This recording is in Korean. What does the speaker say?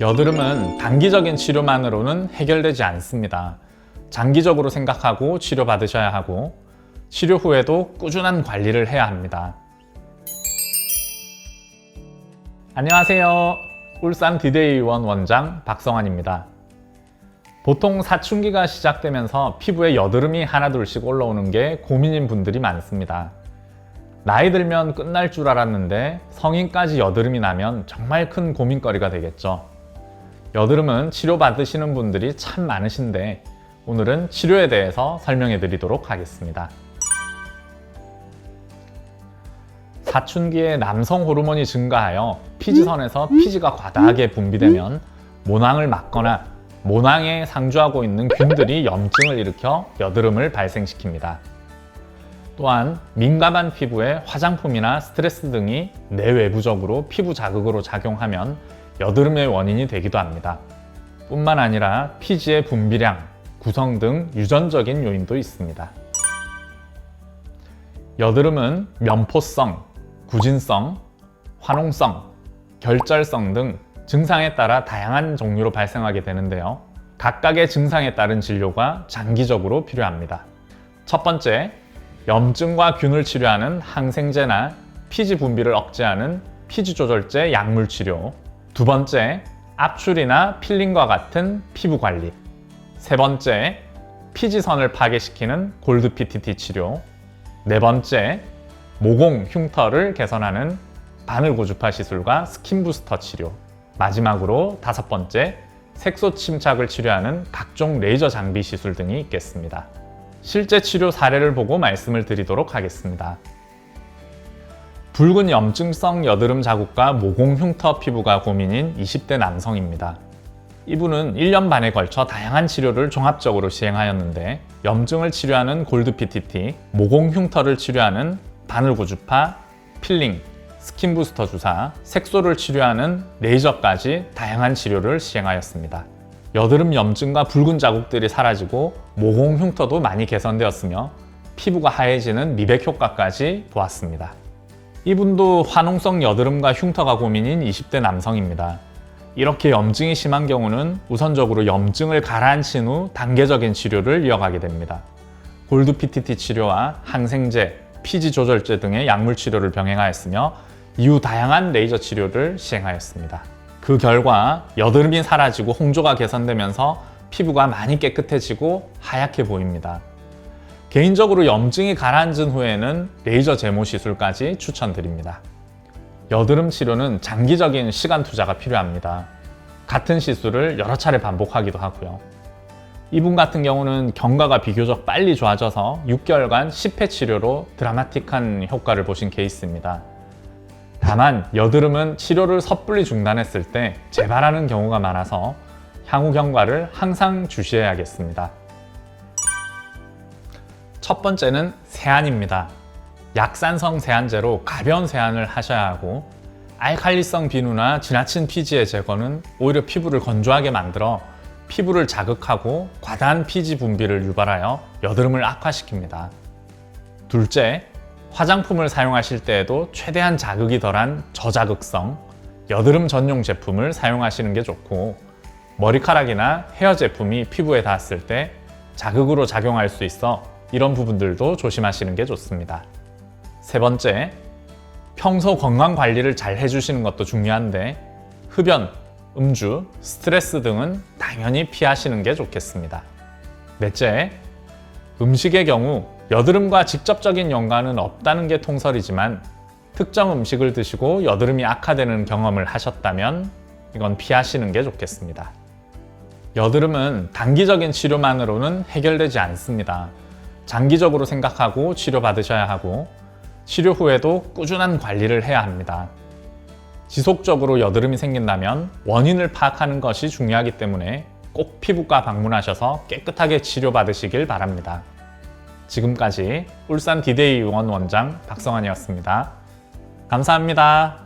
여드름은 단기적인 치료만으로는 해결되지 않습니다. 장기적으로 생각하고 치료받으셔야 하고 치료 후에도 꾸준한 관리를 해야 합니다. 안녕하세요. 울산 디데이 의원 원장 박성환입니다. 보통 사춘기가 시작되면서 피부에 여드름이 하나둘씩 올라오는 게 고민인 분들이 많습니다. 나이 들면 끝날 줄 알았는데 성인까지 여드름이 나면 정말 큰 고민거리가 되겠죠. 여드름은 치료받으시는 분들이 참 많으신데 오늘은 치료에 대해서 설명해 드리도록 하겠습니다. 사춘기에 남성 호르몬이 증가하여 피지선에서 피지가 과다하게 분비되면 모낭을 막거나 모낭에 상주하고 있는 균들이 염증을 일으켜 여드름을 발생시킵니다. 또한 민감한 피부에 화장품이나 스트레스 등이 내외부적으로 피부 자극으로 작용하면 여드름의 원인이 되기도 합니다. 뿐만 아니라 피지의 분비량, 구성 등 유전적인 요인도 있습니다. 여드름은 면포성, 구진성, 화농성, 결절성 등 증상에 따라 다양한 종류로 발생하게 되는데요. 각각의 증상에 따른 진료가 장기적으로 필요합니다. 첫 번째, 염증과 균을 치료하는 항생제나 피지 분비를 억제하는 피지 조절제 약물 치료. 두 번째, 압출이나 필링과 같은 피부 관리. 세 번째, 피지선을 파괴시키는 골드 PTT 치료. 네 번째, 모공 흉터를 개선하는 바늘 고주파 시술과 스킨 부스터 치료. 마지막으로 다섯 번째, 색소 침착을 치료하는 각종 레이저 장비 시술 등이 있겠습니다. 실제 치료 사례를 보고 말씀을 드리도록 하겠습니다. 붉은 염증성 여드름 자국과 모공 흉터 피부가 고민인 20대 남성입니다. 이분은 1년 반에 걸쳐 다양한 치료를 종합적으로 시행하였는데 염증을 치료하는 골드 PTT, 모공 흉터를 치료하는 바늘 고주파, 필링, 스킨 부스터 주사, 색소를 치료하는 레이저까지 다양한 치료를 시행하였습니다. 여드름 염증과 붉은 자국들이 사라지고 모공 흉터도 많이 개선되었으며 피부가 하얘지는 미백 효과까지 보았습니다. 이분도 화농성 여드름과 흉터가 고민인 20대 남성입니다. 이렇게 염증이 심한 경우는 우선적으로 염증을 가라앉힌 후 단계적인 치료를 이어가게 됩니다. 골드 PTT 치료와 항생제, 피지 조절제 등의 약물 치료를 병행하였으며 이후 다양한 레이저 치료를 시행하였습니다. 그 결과 여드름이 사라지고 홍조가 개선되면서 피부가 많이 깨끗해지고 하얗게 보입니다. 개인적으로 염증이 가라앉은 후에는 레이저 제모 시술까지 추천드립니다. 여드름 치료는 장기적인 시간 투자가 필요합니다. 같은 시술을 여러 차례 반복하기도 하고요. 이분 같은 경우는 경과가 비교적 빨리 좋아져서 6개월간 10회 치료로 드라마틱한 효과를 보신 케이스입니다. 다만 여드름은 치료를 섣불리 중단했을 때 재발하는 경우가 많아서 향후 경과를 항상 주시해야겠습니다. 첫 번째는 세안입니다. 약산성 세안제로 가벼운 세안을 하셔야 하고 알칼리성 비누나 지나친 피지의 제거는 오히려 피부를 건조하게 만들어 피부를 자극하고 과다한 피지 분비를 유발하여 여드름을 악화시킵니다. 둘째, 화장품을 사용하실 때에도 최대한 자극이 덜한 저자극성 여드름 전용 제품을 사용하시는 게 좋고 머리카락이나 헤어 제품이 피부에 닿았을 때 자극으로 작용할 수 있어 이런 부분들도 조심하시는 게 좋습니다. 세 번째, 평소 건강 관리를 잘 해주시는 것도 중요한데 흡연, 음주, 스트레스 등은 당연히 피하시는 게 좋겠습니다. 넷째, 음식의 경우 여드름과 직접적인 연관은 없다는 게 통설이지만 특정 음식을 드시고 여드름이 악화되는 경험을 하셨다면 이건 피하시는 게 좋겠습니다. 여드름은 단기적인 치료만으로는 해결되지 않습니다. 장기적으로 생각하고 치료받으셔야 하고 치료 후에도 꾸준한 관리를 해야 합니다. 지속적으로 여드름이 생긴다면 원인을 파악하는 것이 중요하기 때문에 꼭 피부과 방문하셔서 깨끗하게 치료받으시길 바랍니다. 지금까지 울산 디데이 의원 원장 박성환이었습니다. 감사합니다.